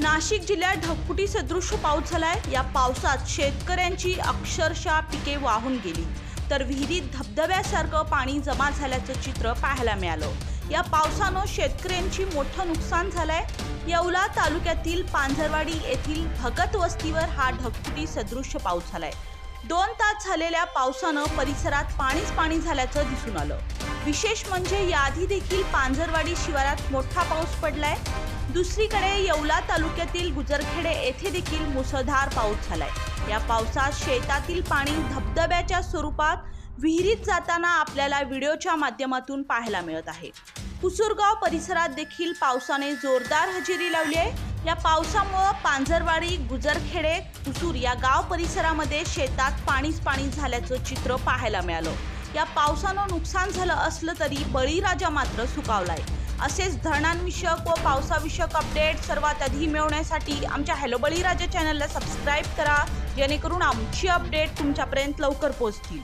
नाशिक जिल्ह्यात ढगफुटी सदृश पाऊस झालाय. या पावसात शेतकऱ्यांची अक्षरशः पिके वाहून गेली. तर विहिरीत धबधब्यासारखं पाणी जमा झाल्याचं चित्र पाहायला मिळालं. या पावसानं शेतकऱ्यांची मोठं नुकसान झालंय. येवला तालुक्यातील पांझरवाडी येथील भगत वस्तीवर हा ढगफुटी सदृश्य पाऊस झालाय. दोन तास झालेल्या पावसानं परिसरात पाणीच पाणी झाल्याचं दिसून आलं. विशेष म्हणजे याआधी देखील पांझरवाडी शिवारात मोठा पाऊस पडलाय. दुसरीकडे येवला तालुक्यातील गुजरखेडे येथे देखील मुसळधार पाऊस झालाय. या पावसात शेतातील पाणी धबधब्याच्या स्वरूपात विहिरीत जाताना आपल्याला व्हिडिओच्या माध्यमातून पाहायला मिळत आहे. कुसूरगाव परिसरात देखील पावसाने जोरदार हजेरी लावली आहे. या पावसामुळं पांझरवाडी गुजरखेडे कुसूर या गाव परिसरामध्ये शेतात पाणीच पाणी झाल्याचं चित्र पाहायला मिळालं. या पावसानं नुकसान झालं असलं तरी बळीराजा मात्र सुकावलाय. असेच धरणांविषयक व पावसाविषयक अपडेट सर्वात आधी मिळवण्यासाठी आमच्या हॅलो बळीराजा चॅनलला सबस्क्राईब करा जेणेकरून आमची अपडेट तुमच्यापर्यंत लवकर पोहोचतील.